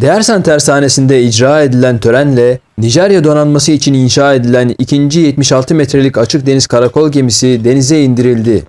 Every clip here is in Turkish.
Değersen Tersanesi'nde icra edilen törenle Nijerya donanması için inşa edilen ikinci 76 metrelik açık deniz karakol gemisi denize indirildi.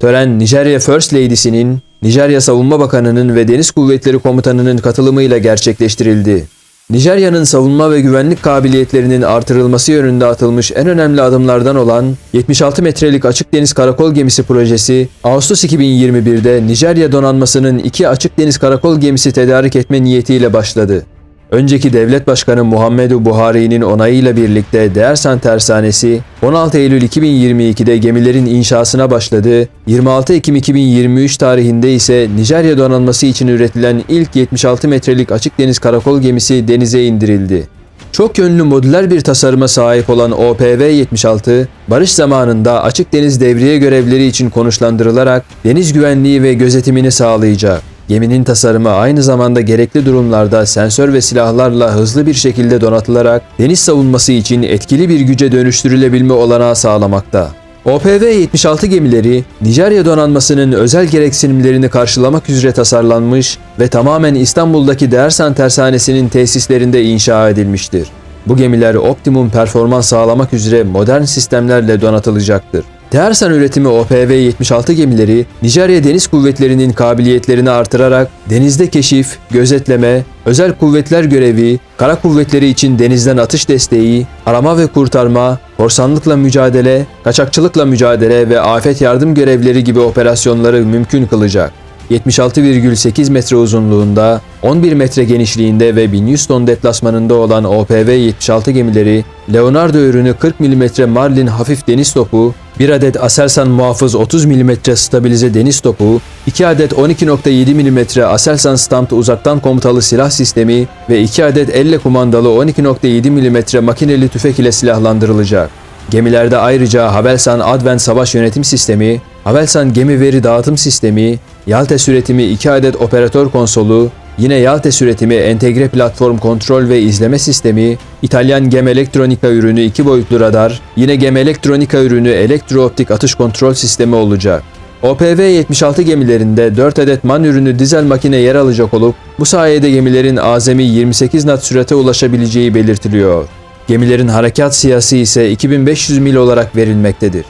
Tören Nijerya First Lady'sinin, Nijerya Savunma Bakanı'nın ve Deniz Kuvvetleri Komutanı'nın katılımıyla gerçekleştirildi. Nijerya'nın savunma ve güvenlik kabiliyetlerinin artırılması yönünde atılmış en önemli adımlardan olan 76 metrelik açık deniz karakol gemisi projesi, Ağustos 2021'de Nijerya donanmasının iki açık deniz karakol gemisi tedarik etme niyetiyle başladı. Önceki devlet başkanı Muhammedu Buhari'nin onayıyla birlikte Dersan Tersanesi 16 Eylül 2022'de gemilerin inşasına başladı. 26 Ekim 2023 tarihinde ise Nijerya donanması için üretilen ilk 76 metrelik açık deniz karakol gemisi denize indirildi. Çok yönlü modüler bir tasarıma sahip olan OPV-76, barış zamanında açık deniz devriye görevleri için konuşlandırılarak deniz güvenliği ve gözetimini sağlayacak. Geminin tasarımı aynı zamanda gerekli durumlarda sensör ve silahlarla hızlı bir şekilde donatılarak deniz savunması için etkili bir güce dönüştürülebilme olanağı sağlamakta. OPV-76 gemileri, Nijerya donanmasının özel gereksinimlerini karşılamak üzere tasarlanmış ve tamamen İstanbul'daki Dersan Tersanesi'nin tesislerinde inşa edilmiştir. Bu gemiler optimum performans sağlamak üzere modern sistemlerle donatılacaktır. Dersan üretimi OPV-76 gemileri, Nijerya Deniz Kuvvetleri'nin kabiliyetlerini artırarak denizde keşif, gözetleme, özel kuvvetler görevi, kara kuvvetleri için denizden atış desteği, arama ve kurtarma, korsanlıkla mücadele, kaçakçılıkla mücadele ve afet yardım görevleri gibi operasyonları mümkün kılacak. 76,8 metre uzunluğunda, 11 metre genişliğinde ve 1100 ton deplasmanında olan OPV-76 gemileri, Leonardo ürünü 40 mm Marlin hafif deniz topu, 1 adet Aselsan muhafız 30 mm stabilize deniz topu, 2 adet 12.7 mm Aselsan Stamped uzaktan komutalı silah sistemi ve 2 adet elle kumandalı 12.7 mm makineli tüfek ile silahlandırılacak. Gemilerde ayrıca Havelsan Advent Savaş Yönetim Sistemi, Havelsan Gemi Veri Dağıtım Sistemi, Yaltes üretimi 2 adet operatör konsolu, yine Yaltes üretimi entegre platform kontrol ve izleme sistemi, İtalyan Gem Elektronika ürünü 2 boyutlu radar, yine Gem Elektronika ürünü elektrooptik atış kontrol sistemi olacak. OPV-76 gemilerinde 4 adet MAN ürünü dizel makine yer alacak olup bu sayede gemilerin azami 28 knot sürate ulaşabileceği belirtiliyor. Gemilerin harekat siyasi ise 2500 mil olarak verilmektedir.